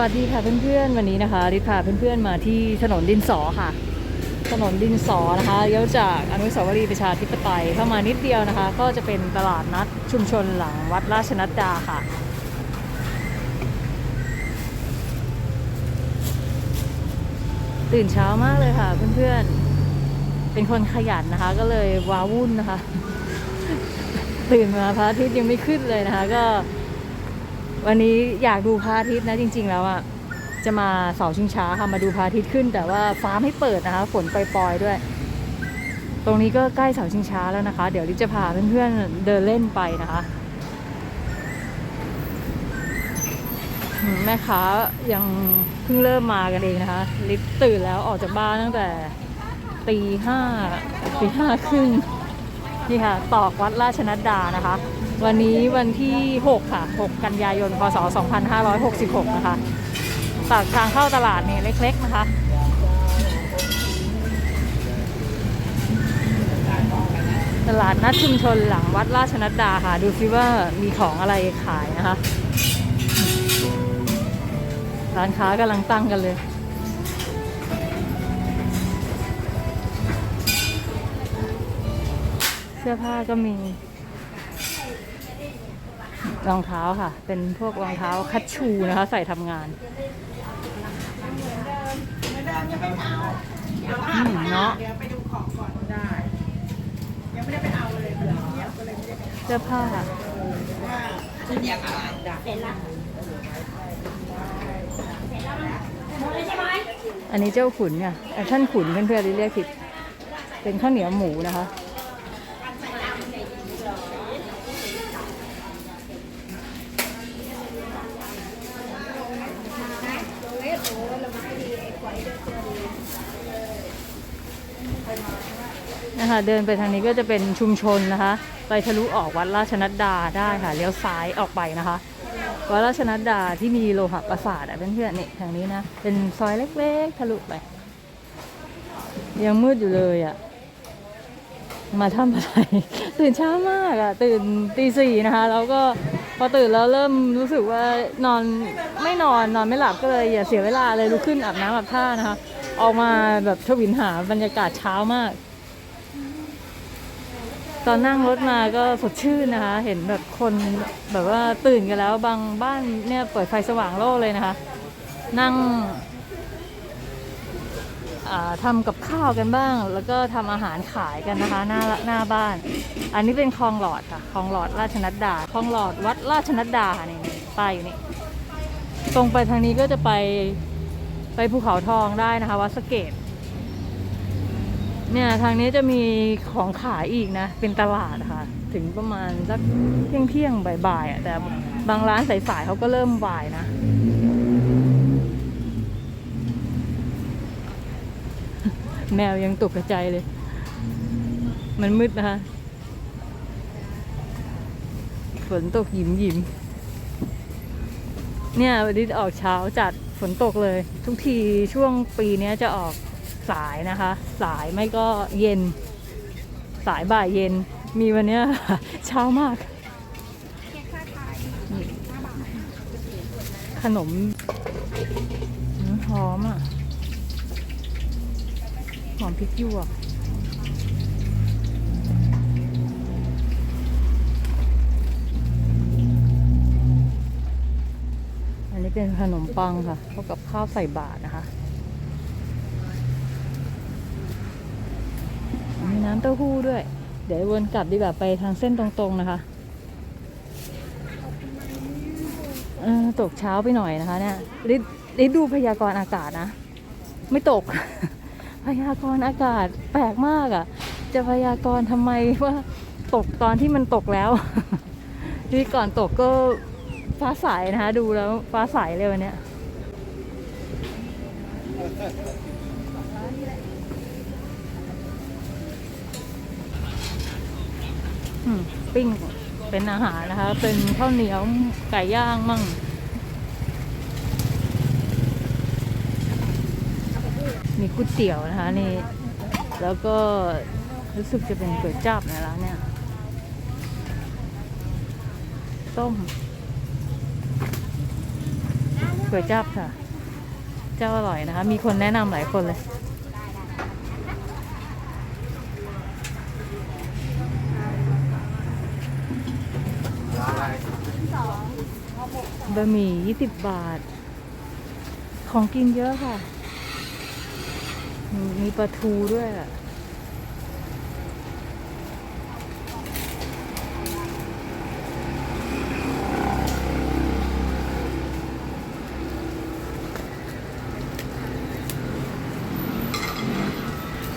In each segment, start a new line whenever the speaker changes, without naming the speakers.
สวัสดีค่ะเพื่อนๆวันนี้นะคะริพาเพื่อนๆมาที่ถนนดินสอค่ะ ถนนดินสอนะคะเลี้ยวจากอนุสาวรีย์ประชาธิปไตยเข้ามานิดเดียวนะคะ ก็จะเป็นตลาดนัดชุมชนหลังวัดราชนัดดาค่ะ ตื่นเช้ามากเลยค่ะเพื่อนๆเป็นคนขยันนะคะ ก็เลยว้าวุ่นนะคะ ตื่นมาพระอาทิตย์ยังไม่ขึ้นเลยนะคะ ก็ วันนี้อยากดูพระอาทิตย์นะจริง ๆ แล้วอะจะมาเสาชิงช้าค่ะมาดูพระอาทิตย์ขึ้น แต่ว่าฟ้าไม่เปิดนะคะ ฝนปล่อยๆด้วย ตรงนี้ก็ใกล้เสาชิงช้าแล้วนะคะ เดี๋ยวลิจะพาเพื่อนๆเดินเล่นไปนะคะแม่ค้ายังเพิ่งเริ่มมากันเองนะคะ ลิซตื่นแล้วออกจากบ้านตั้งแต่ตีห้าตีห้าครึ่งนี่ค่ะตอกวัดราชนัดดานะคะ วันนี้วันที่ 6 ค่ะ 6 กันยายน พศ 2566 นะคะปากทางเข้าตลาดนี่เล็กๆ นะคะตลาดนัดชุมชนหลังวัดราชนัดดาค่ะ ดูซิว่ามีของอะไรขายนะคะ ร้านค้ากำลังตั้งกันเลย เสื้อผ้าก็มี รองเท้าค่ะ เป็นพวกรองเท้าคัชชูนะคะ ใส่ทำงานอืมเนาะ
เดี๋ยวไปดูของก่อนได้าเลยเงียบก็เลยไม่ได้ไปเอา
เสื้อผ้าอันนี้เจ้าขุนเนี่ยเอ่อท่านขุนเพื่อนๆเรียกผิด เป็นข้าวเหนียวหมูนะคะ นะคะเดินไปทางนี้ก็จะเป็นชุมชนนะคะ ไปทะลุออกวัดราชนัดดาได้ค่ะเลี้ยวซ้ายออกไปนะคะวัดราชนัดดาที่มีโลหะประสาทอะเพื่อนๆนี่ทางนี้นะเป็นซอยเล็กๆทะลุไป ยังมืดอยู่เลยอะมาทำอะไร ตื่นเช้ามากอะ ตื่นตีสี่นะคะ แล้วก็พอตื่นแล้วเริ่มรู้สึกว่านอนไม่นอนนอนไม่หลับก็เลยอย่าเสียเวลาเลยลุกขึ้นอาบน้ำอาบท่านะคะ ออกมาแบบทวินหาบรรยากาศเช้ามาก ตอนนั่งรถมาก็สดชื่นนะคะ เห็นแบบคนแบบว่าตื่นกันแล้ว บางบ้านเนี่ยเปิดไฟสว่างโล่เลยนะคะ นั่งทำกับข้าวกันบ้าง แล้วก็ทำอาหารขายกันนะคะ หน้าหน้าบ้าน อันนี้เป็นคลองหลอดค่ะคลองหลอดราชนัดดาคลองหลอดวัดราชนัดดานี่นี่ป้ายอยู่นี่ตรงไปทางนี้ก็จะไปไปภูเขาทองได้นะคะวัดสะเกต เนี่ยทางนี้จะมีของขายอีกนะ เป็นตลาดค่ะ ถึงประมาณสักเที่ยงเที่ยงบ่ายๆอะแต่บางร้านสายๆเขาก็เริ่มบ่ายนะ แมวยังตกกระใจเลย มันมืดนะคะฝนตกหยิมหยิมเนี่ยวันนี้ออกเช้าจัดฝนตกเลย ทุกทีช่วงปีนี้จะออก สายนะคะ สายไม่ก็เย็น สายบ่ายเย็นมีวันเนี้ย เช้ามาก ขนมหอมอะหอมพริกหยวกอันนี้เป็นขนมปังค่ะเท่ากับข้าวใส่บาตรนะคะ มีน้ำ เต้าหู้ด้วย เดี๋ยววนกลับดีกว่าไปทางเส้นตรงๆนะคะตกเช้าไปหน่อยนะคะเนี่ยริดริดดูพยากรณ์อากาศนะ ไม่ตก พยากรณ์อากาศแปลกมากอะ่ะ จะพยากรณ์ทำไมว่าตกตอนที่มันตกแล้วที่ก่อนตกก็ฟ้าใสนะคะ ดูแล้วฟ้าใสเลยวันเนี้ย อืม ปิ้งเป็นอาหารนะคะ เป็นข้าวเหนียวไก่ย่างมั่งมีก๋วยเตี๋ยวนะคะนี่แล้วก็รู้สึกจะเป็นก๋วยจับนะร้านเนี่ยต้มก๋วยจับค่ะ เจ้าอร่อยนะคะ มีคนแนะนำหลายคนเลย บะหมี่ยี่สิบบาท ของกินเยอะค่ะ มีมีปลาทูด้วยอะ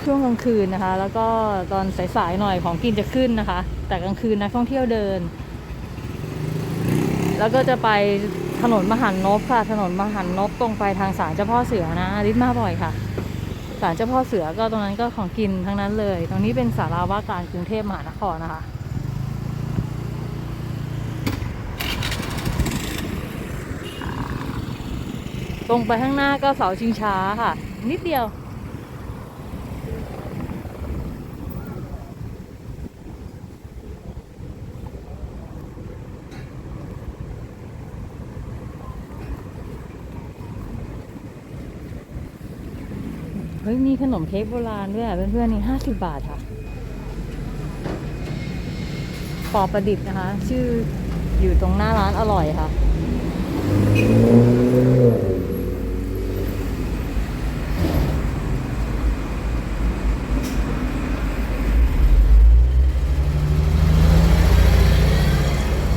ช่วงกลางคืนนะคะ แล้วก็ตอนสายๆหน่อยของกินจะขึ้นนะคะ แต่กลางคืนนักท่องเที่ยวเดิน แล้วก็จะไปถนนมหันนบค่ะ ถนนมหันนบตรงไปทางศาลเจ้าพ่อเสือนะริดมาบ่อยค่ะศาลเจ้าพ่อเสือก็ตรงนั้นก็ของกินทั้งนั้นเลย ตรงนี้เป็นสาราว่าการกรุงเทพมหานครนะคะตรงไปข้างหน้าก็เสาชิงช้าค่ะ นิดเดียว ฮ้ยมีขนมเค้กโบราณด้วยเพื่อนๆนี่ห้าสิบบาทค่ะปอประดิษฐ์นะคะ ชื่ออยู่ตรงหน้าร้านอร่อยค่ะ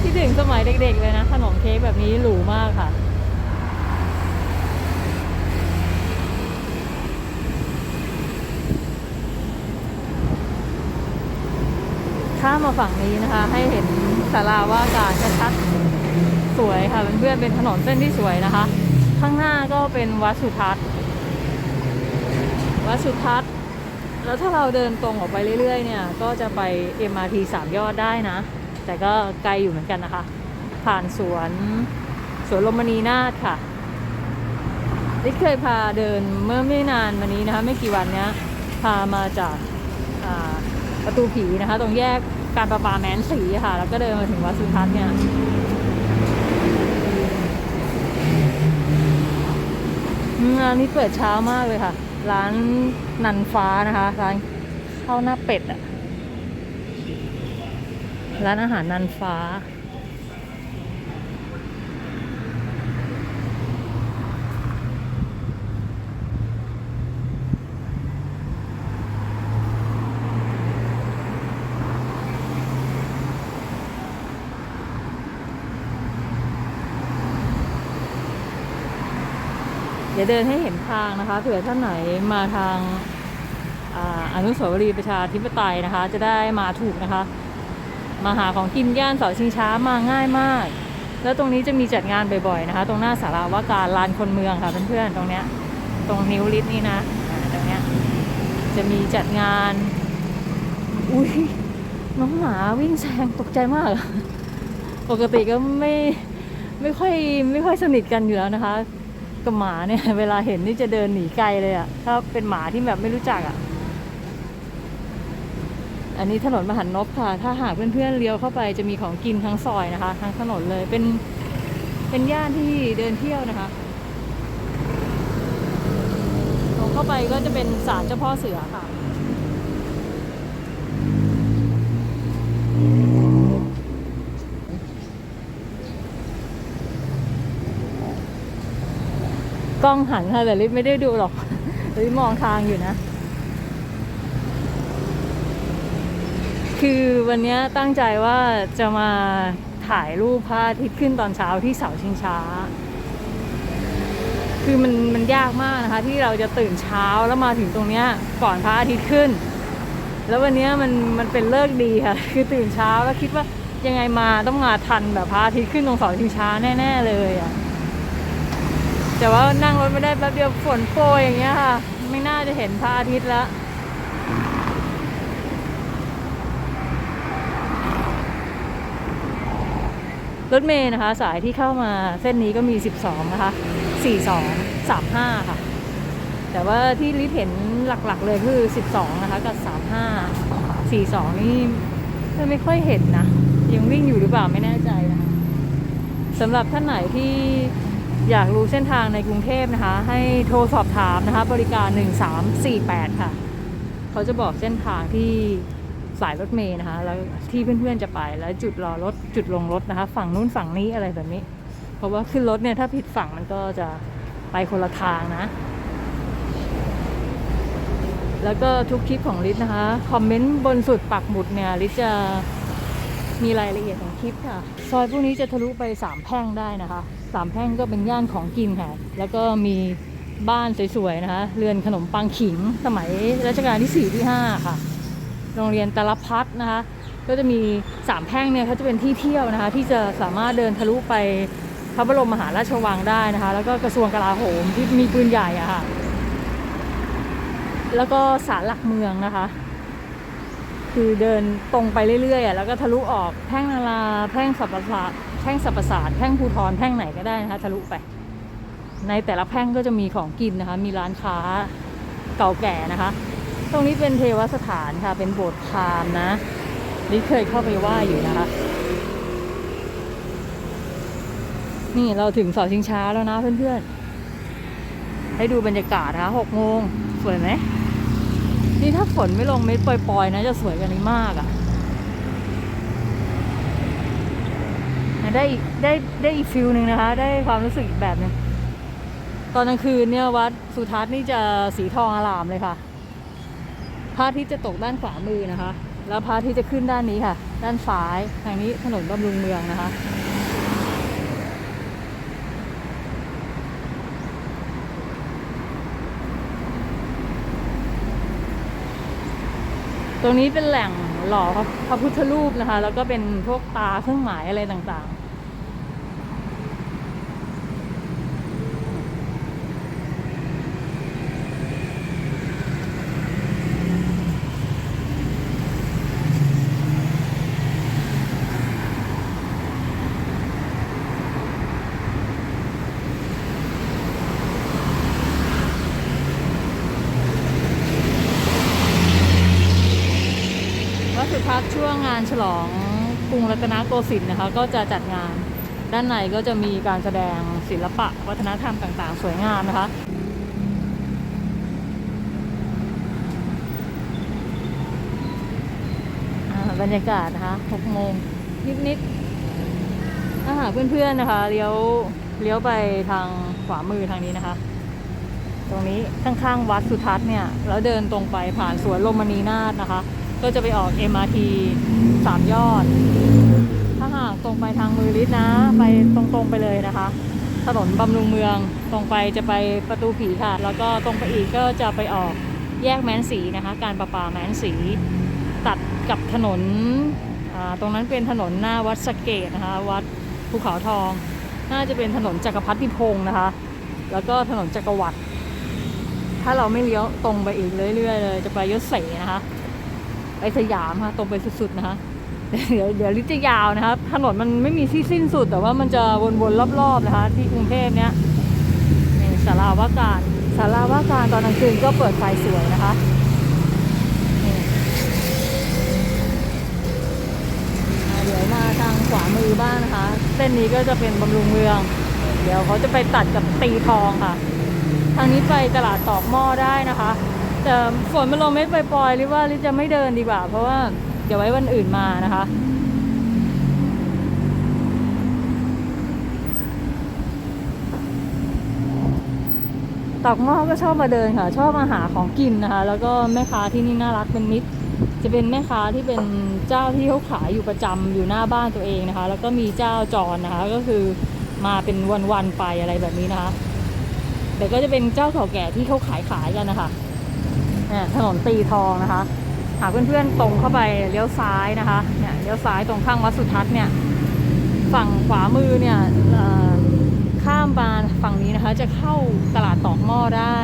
ที่ถึงสมัยเด็กๆเลยนะ ขนมเค้กแบบนี้หรูมากค่ะ ข้ามมา ฝั่งนี้นะคะ ให้เห็นศาลาว่าการชัดๆสวยค่ะเพื่อนๆเป็นถนนเส้นที่สวยนะคะ ข้างหน้าก็เป็นวัดสุทัศน์วัดสุทัศน์ แล้วถ้าเราเดินตรงออกไปเรื่อยๆ เนี่ย ก็จะไป MRT สามยอดได้นะ แต่ก็ไกลอยู่เหมือนกันนะคะ ผ่านสวนสวนลมณีนาถค่ะลิศเคยพาเดินเมื่อไม่นานมานี้นะคะ ไม่กี่วันเนี้ยพามาจากประตูผีนะคะ ตรงแยก การประปาแมนสีค่ะ แล้วก็เดินมาถึงวัดสุทัศน์เนี่ยร้านนี้เปิดเช้ามากเลยค่ะ ร้านนันฟ้านะคะ ร้านข้าวหน้าเป็ดอะร้านอาหารนันฟ้า ดี๋ยวเดินให้เห็นทางนะคะเผื่อท่านไหนมาทางอาอนุสาวรีย์ประชาธิปไตยนะคะ จะได้มาถูกนะคะ มาหาของกินย่านเสาชิงช้ามาง่ายมาก แล้วตรงนี้จะมีจัดงานบ่อยๆนะคะ ตรงหน้าสาราว่าการลานคนเมืองค่ะเพื่อนๆตรงเนี้ยตรงนิ้วลิศนี่นะตรงเนี้ยจะมีจัดงาน อุ้ยน้องหมาวิ่งแซงตกใจมาก ปกติก็ไม่ไม่ค่อยไม่ค่อยสนิทกันอยู่แล้วนะคะ กับหมาเนี่ย เวลาเห็นนี่จะเดินหนีไกลเลยอะถ้าเป็นหมาที่แบบไม่รู้จักอะอันนี้ถนนมหันนบค่ะ ถ้าหากเพื่อนๆเลี้ยวเข้าไปจะมีของกินทั้งซอยนะคะ ทั้งถนนเลยเป็นเป็นย่านที่เดินเที่ยวนะคะตรงเข้าไปก็จะเป็นศาลเจ้าพ่อเสือค่ะ กล้องหันค่ะแต่ลิศไม่ได้ดูหรอกลิศมองทางอยู่นะ คือวันนี้ตั้งใจว่าจะมาถ่ายรูปพระอาทิตย์ขึ้นตอนเช้าที่เสาชิงช้า คือมันมันยากมากนะคะ ที่เราจะตื่นเช้าแล้วมาถึงตรงเนี้ยก่อนพระอาทิตย์ขึ้น แล้ววันนี้มันมันเป็นเลิกดีค่ะ คือตื่นเช้าแล้วคิดว่ายังไงมาต้องมาทันแบบพระอาทิตย์ขึ้นตรงเสาชิงช้าแน่ ๆ เลยอะ แต่ว่านั่งรถไม่ได้แป๊บเดียวฝนโปรยอย่างเงี้ยค่ะ ไม่น่าจะเห็นพระอาทิตย์แล้วรถเมย์นะคะ สายที่เข้ามาเส้นนี้ก็มี 12 นะคะ 42 35 ค่ะ แต่ว่าที่ลิศเห็นหลักๆเลยคือ 12 นะคะ กับ 35 42 นี่ไม่ค่อยเห็นนะ ยังวิ่งอยู่หรือเปล่าไม่แน่ใจนะคะสำหรับท่านไหนที่ อยากรู้เส้นทางในกรุงเทพนะคะ ให้โทรสอบถามนะคะ บริการ 1348 ค่ะ เขาจะบอกเส้นทางที่สายรถเมล์นะคะ แล้วที่เพื่อนๆจะไปแล้วจุดรอรถจุดลงรถนะคะ ฝั่งนู้นฝั่งนี้อะไรแบบนี้ เพราะว่าขึ้นรถเนี่ยถ้าผิดฝั่งมันก็จะไปคนละทางนะ แล้วก็ทุกคลิปของลิศนะคะ คอมเมนต์บนสุดปักหมุดเนี่ยลิศจะมีรายละเอียดของคลิปค่ะ ซอยพวกนี้จะทะลุไปสามแพร่งได้นะคะ สามแพร่งก็เป็นย่านของกินค่ะ แล้วก็มีบ้านสวยๆนะคะ เรือนขนมปังขิงสมัยรัชกาลที่ 4 ที่ 5 ค่ะ โรงเรียนตาลพัฒนะคะ ก็จะมีสามแพร่งเนี่ยเขาจะเป็นที่เที่ยวนะคะ ที่จะสามารถเดินทะลุไปพระบรมมหาราชวังได้นะคะ แล้วก็กระทรวงกลาโหมที่มีปืนใหญ่อะค่ะ แล้วก็ศาลหลักเมืองนะคะ คือเดินตรงไปเรื่อยๆแล้วก็ทะลุออกแพ่งนาราแพ่งสัปปะ สาทแพ่งสัปปะสาทแพ่งภูทรแพ่งไหนก็ได้นะคะทะลุไป ในแต่ละแพ่งก็จะมีของกินนะคะ มีร้านค้าเก่าแก่นะคะ ตรงนี้เป็นเทวสถานค่ะ เป็นโบสถ์พราหมณ์นะนี่เคยเข้าไปไหว้อยู่นะคะ นี่เราถึงเสาชิงช้าแล้วนะเพื่อนๆ ให้ดูบรรยากาศนะคะหกโมงสวยไหมนี่ถ้าฝนไม่ลงเม็ดปล่อยๆนะจะสวยกว่านี้มากอะ่ะ ได้ได้ได้อีกฟิลหนึ่งนะคะ ได้ความรู้สึกอีกแบบหนึ่งตอนกลางคืนเนี่ยวัดสุทัศน์นี่จะสีทองอลามเลยค่ะพระอาทิตย์จะตกด้านขวามือนะคะ แล้วพระอาทิตย์จะขึ้นด้านนี้ค่ะ ด้านซ้ายทางนี้ถนนบำรุงเมืองนะคะตรงนี้เป็นแหล่งหล่อพระพุทธรูปนะคะ แล้วก็เป็นพวกตาเครื่องหมายอะไรต่างๆวัดสุทัศน์ช่วงงานฉลองกรุงรัตนโกสินทร์นะคะ ก็จะจัดงานด้านในก็จะมีการแสดงศิลปะวัฒนธรรมต่างๆ สวยงามนะคะบรรยากาศนะคะ6โมงนิดๆถ้าหากเพื่อนๆนะคะ เลี้ยว เลี้ยวไปทางขวามือทางนี้นะคะ ตรงนี้ข้างๆวัดสุทัศน์เนี่ย แล้วเดินตรงไปผ่านสวนลมณีนาฏนะคะ ก็จะไปออก MRT สามยอด ถ้าหากตรงไปทางมือลิศนะ ไปตรงๆไปเลยนะคะ ถนนบำรุงเมืองตรงไปจะไปประตูผีค่ะ แล้วก็ตรงไปอีกก็จะไปออกแยกแม้นสีนะคะ การประปาแม้นสี ตัดกับถนนตรงนั้นเป็นถนนหน้าวัดสะเกตนะคะ วัดภูเขาทอง น่าจะเป็นถนนจักรพรรดิพงศ์นะคะ แล้วก็ถนนจักรวรรดิถ้าเราไม่เลี้ยวตรงไปอีกเรื่อยๆเลย จะไปยศเสนะคะ ไปสยามค่ะตรงไปสุดๆนะคะเดี๋ยวเดี๋ยวลิจะยาวนะครับถนนมันไม่มีที่สิ้นสุด แต่ว่ามันจะวนๆรอบๆนะคะ ที่กรุงเทพเนี้ยนี่สาราว่าการสาราว่าการตอนกลางคืนก็เปิดไฟสวยนะคะเดี๋ยวมาทางขวามือบ้างนะคะ เส้นนี้ก็จะเป็นบำรุงเมือง เดี๋ยวเขาจะไปตัดกับตีทองค่ะ ทางนี้ไปตลาดตอกหม้อได้นะคะ แต่ฝนมันลงเม็ดปล่อยๆหรือว่าลิจะไม่เดินดีกว่า เพราะว่าเดี๋ยวไว้วันอื่นมานะคะ ตอกหม้อก็ชอบมาเดินค่ะ ชอบมาหาของกินนะคะ แล้วก็แม่ค้าที่นี่น่ารักเป็นมิตร จะเป็นแม่ค้าที่เป็นเจ้าที่เขาขายอยู่ประจำอยู่หน้าบ้านตัวเองนะคะ แล้วก็มีเจ้าจรนะคะ ก็คือมาเป็นวันๆไปอะไรแบบนี้นะคะ แต่ก็จะเป็นเจ้าเก่าแก่ที่เขาขายขายกันนะคะ เนี่ยถนนตีทองนะคะ หาเพื่อนๆตรงเข้าไปเลี้ยวซ้ายนะคะเนี่ยเลี้ยวซ้ายตรงข้างวัดสุทัศน์เนี่ยฝั่งขวามือเนี่ยข้ามมาฝั่งนี้นะคะ จะเข้าตลาดตอกหม้อได้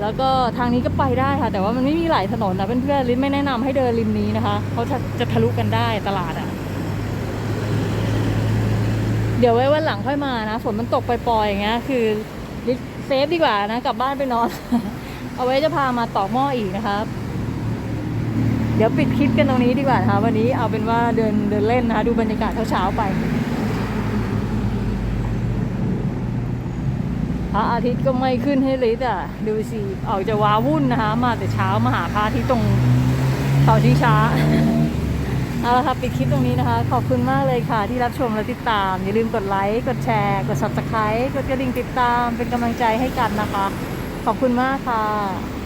แล้วก็ทางนี้ก็ไปได้ค่ะ แต่ว่ามันไม่มีหลายถนนนะเพื่อนๆลินไม่แนะนำให้เดินริมนี้นะคะเขาจะจะทะลุกันได้ตลาดอะ่ะเดี๋ยวไว้วันหลังค่อยมานะฝนมันตกปล่อยๆอย่างเงี้ยคือลิเซฟดีกว่านะกลับบ้านไปนอน เอาไว้จะพามาตอกหม้ออีกนะครับ เดี๋ยวปิดคลิปกันตรงนี้ดีกว่านะคะวันนี้เอาเป็นว่าเดินเดินเล่นนะคะดูบรรยากาศเช้าๆไปพระอาทิตย์ก็ไม่ขึ้นให้ลิศอะ ดูสิออกจะว้าวุ่นนะคะ มาแต่เช้ามาหาพระอาทิตย์ตรงเสาชิงช้าเอาละค่ะปิดคลิปตรงนี้นะคะ ขอบคุณมากเลยค่ะ ที่รับชมและติดตาม อย่าลืมกดไลค์ กดแชร์ กด subscribe กดกระดิ่งติดตามเป็นกำลังใจให้กันนะคะ ขอบคุณมากค่ะ